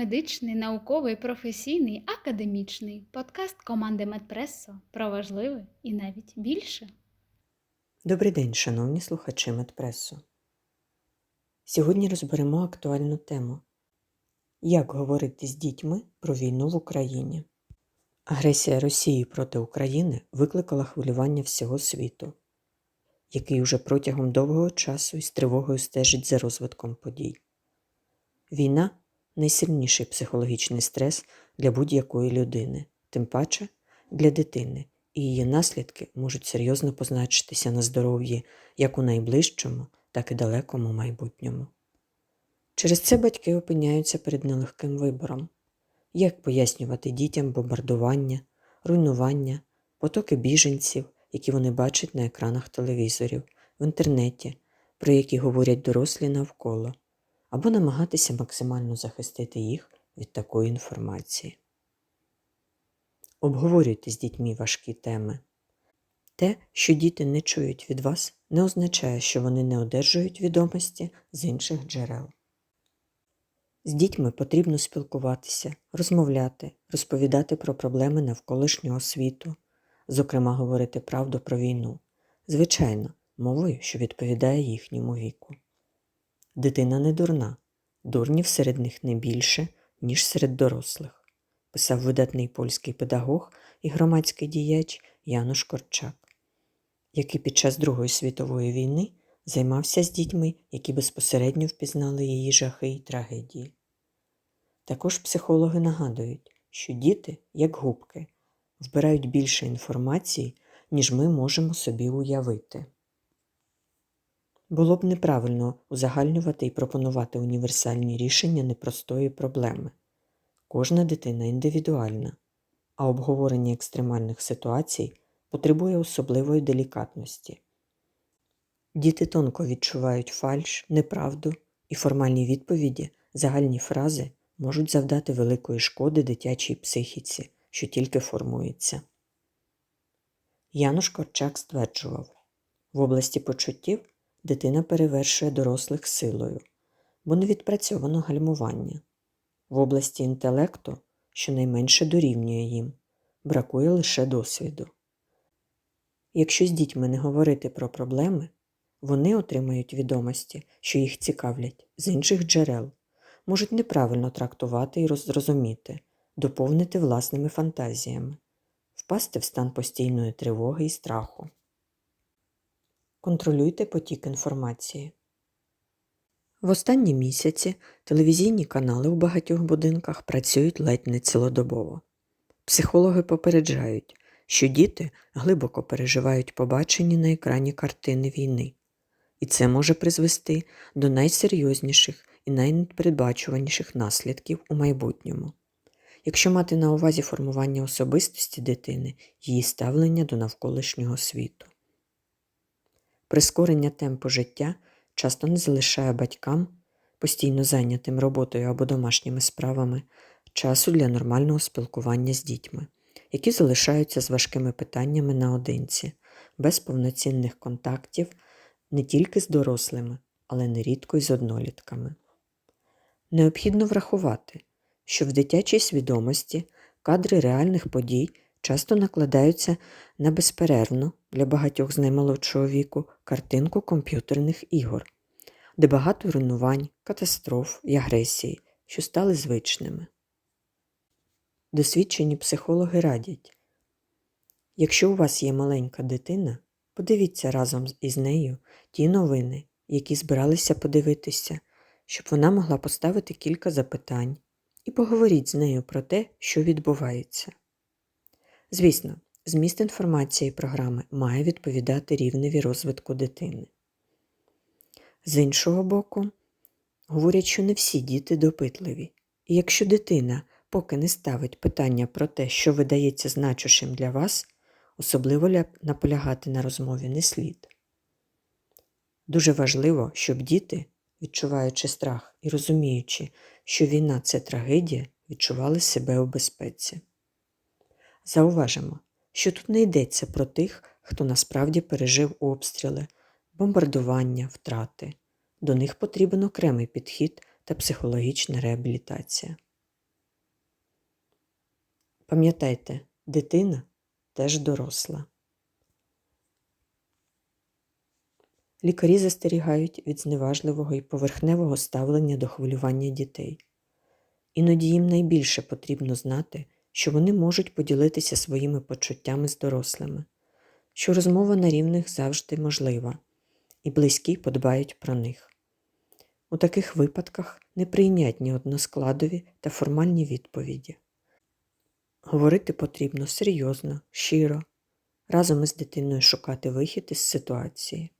медичний, науковий, професійний, академічний подкаст команди Медпресо про важливе і навіть більше. Добрий день, шановні слухачі Медпресу. Сьогодні розберемо актуальну тему Як говорити з дітьми про війну в Україні. Агресія Росії проти України викликала хвилювання всього світу, який уже протягом довгого часу із тривогою стежить за розвитком подій. Війна найсильніший психологічний стрес для будь-якої людини, тим паче для дитини, і її наслідки можуть серйозно позначитися на здоров'ї як у найближчому, так і далекому майбутньому. Через це батьки опиняються перед нелегким вибором, як пояснювати дітям бомбардування, руйнування, потоки біженців, які вони бачать на екранах телевізорів, в інтернеті, про які говорять дорослі навколо, або намагатися максимально захистити їх від такої інформації. Обговорюйте з дітьми важкі теми. Те, що діти не чують від вас, не означає, що вони не одержують відомості з інших джерел. З дітьми потрібно спілкуватися, розмовляти, розповідати про проблеми навколишнього світу, зокрема говорити правду про війну, звичайно, мовою, що відповідає їхньому віку. Дитина не дурна, дурнів серед них не більше, ніж серед дорослих, писав видатний польський педагог і громадський діяч Януш Корчак, який під час Другої світової війни займався з дітьми, які безпосередньо впізнали її жахи й трагедії. Також психологи нагадують, що діти, як губки, вбирають більше інформації, ніж ми можемо собі уявити. Було б неправильно узагальнювати і пропонувати універсальні рішення непростої проблеми. Кожна дитина індивідуальна, а обговорення екстремальних ситуацій потребує особливої делікатності. Діти тонко відчувають фальш, неправду і формальні відповіді, загальні фрази можуть завдати великої шкоди дитячій психіці, що тільки формується. Януш Корчак стверджував, в області почуттів дитина перевершує дорослих силою, бо не відпрацьовано гальмування. В області інтелекту щонайменше дорівнює їм, бракує лише досвіду. Якщо з дітьми не говорити про проблеми, вони отримають відомості, що їх цікавлять, з інших джерел, можуть неправильно трактувати і розрозуміти, доповнити власними фантазіями, впасти в стан постійної тривоги і страху. Контролюйте потік інформації. В останні місяці телевізійні канали у багатьох будинках працюють ледь не цілодобово. Психологи попереджають, що діти глибоко переживають побачені на екрані картини війни, і це може призвести до найсерйозніших і найнепередбачуваніших наслідків у майбутньому. Якщо мати на увазі формування особистості дитини, її ставлення до навколишнього світу. Прискорення темпу життя часто не залишає батькам, постійно зайнятим роботою або домашніми справами, часу для нормального спілкування з дітьми, які залишаються з важкими питаннями наодинці, без повноцінних контактів не тільки з дорослими, але нерідко й з однолітками. Необхідно врахувати, що в дитячій свідомості кадри реальних подій часто накладаються на безперервну для багатьох з наймолодшого віку картинку комп'ютерних ігор, де багато руйнувань, катастроф і агресії, що стали звичними. Досвідчені психологи радять якщо у вас є маленька дитина, подивіться разом із нею ті новини, які збиралися подивитися, щоб вона могла поставити кілька запитань і поговоріть з нею про те, що відбувається. Звісно, зміст інформації програми має відповідати рівневі розвитку дитини. З іншого боку, говорять, що не всі діти допитливі, і якщо дитина поки не ставить питання про те, що видається значущим для вас, особливо наполягати на розмові не слід. Дуже важливо, щоб діти, відчуваючи страх і розуміючи, що війна це трагедія, відчували себе у безпеці. Зауважимо, що тут не йдеться про тих, хто насправді пережив обстріли, бомбардування, втрати. До них потрібен окремий підхід та психологічна реабілітація. Пам'ятайте, дитина теж доросла. Лікарі застерігають від зневажливого і поверхневого ставлення до хвилювання дітей. Іноді їм найбільше потрібно знати, що вони можуть поділитися своїми почуттями з дорослими, що розмова на рівних завжди можлива, і близькі подбають про них. У таких випадках неприйнятні односкладові та формальні відповіді. Говорити потрібно серйозно, щиро, разом із дитиною шукати вихід із ситуації.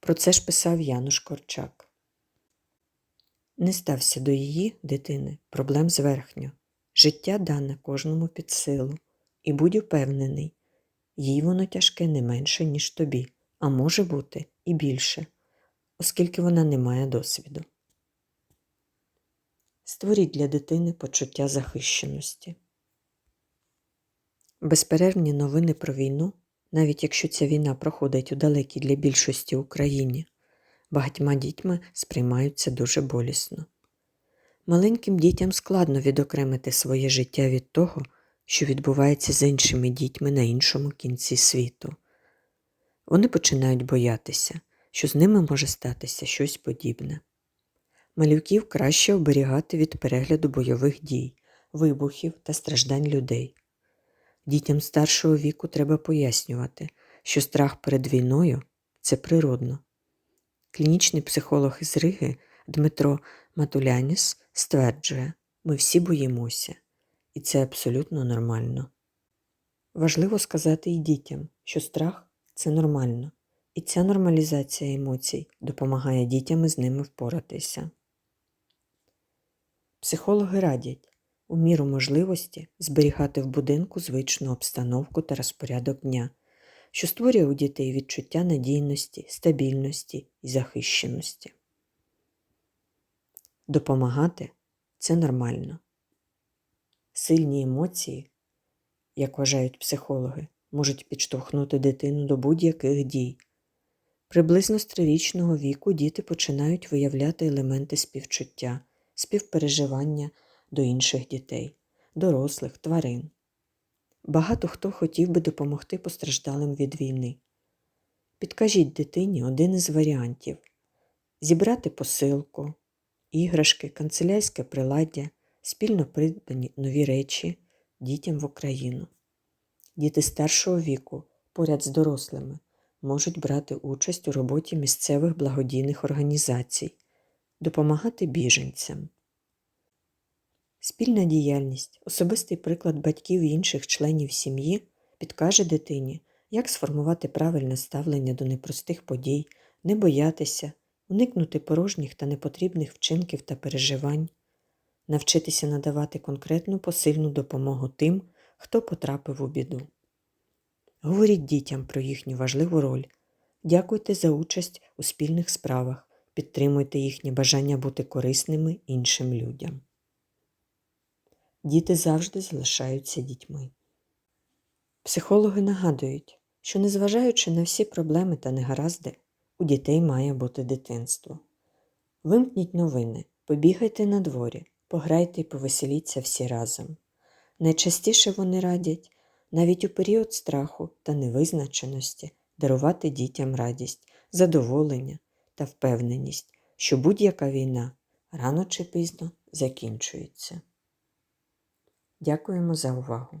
Про це ж писав Януш Корчак. Не стався до її, дитини, проблем зверхньо. Життя дане кожному під силу, і будь упевнений, їй воно тяжке не менше, ніж тобі, а може бути і більше, оскільки вона не має досвіду. Створіть для дитини почуття захищеності. Безперервні новини про війну, навіть якщо ця війна проходить у далекій для більшості Україні, багатьма дітьми сприймаються дуже болісно. Маленьким дітям складно відокремити своє життя від того, що відбувається з іншими дітьми на іншому кінці світу. Вони починають боятися, що з ними може статися щось подібне. Малюків краще оберігати від перегляду бойових дій, вибухів та страждань людей. Дітям старшого віку треба пояснювати, що страх перед війною це природно. Клінічний психолог із Риги Дмитро Матуляніс стверджує, ми всі боїмося, і це абсолютно нормально. Важливо сказати і дітям, що страх це нормально, і ця нормалізація емоцій допомагає дітям із ними впоратися. Психологи радять у міру можливості зберігати в будинку звичну обстановку та розпорядок дня, що створює у дітей відчуття надійності, стабільності і захищеності. Допомагати це нормально. Сильні емоції, як вважають психологи, можуть підштовхнути дитину до будь-яких дій. Приблизно з трирічного віку діти починають виявляти елементи співчуття, співпереживання до інших дітей, дорослих, тварин. Багато хто хотів би допомогти постраждалим від війни. Підкажіть дитині один із варіантів зібрати посилку, іграшки, канцелярське приладдя, спільно придбані нові речі дітям в Україну. Діти старшого віку поряд з дорослими можуть брати участь у роботі місцевих благодійних організацій, допомагати біженцям. Спільна діяльність, особистий приклад батьків і інших членів сім'ї підкаже дитині, як сформувати правильне ставлення до непростих подій, не боятися, уникнути порожніх та непотрібних вчинків та переживань, навчитися надавати конкретну посильну допомогу тим, хто потрапив у біду. Говоріть дітям про їхню важливу роль, дякуйте за участь у спільних справах, підтримуйте їхнє бажання бути корисними іншим людям. Діти завжди залишаються дітьми. Психологи нагадують, що незважаючи на всі проблеми та негаразди, у дітей має бути дитинство. Вимкніть новини, побігайте на дворі, пограйте і повеселіться всі разом. Найчастіше вони радять, навіть у період страху та невизначеності, дарувати дітям радість, задоволення та впевненість, що будь-яка війна рано чи пізно закінчується. Дякуємо за увагу!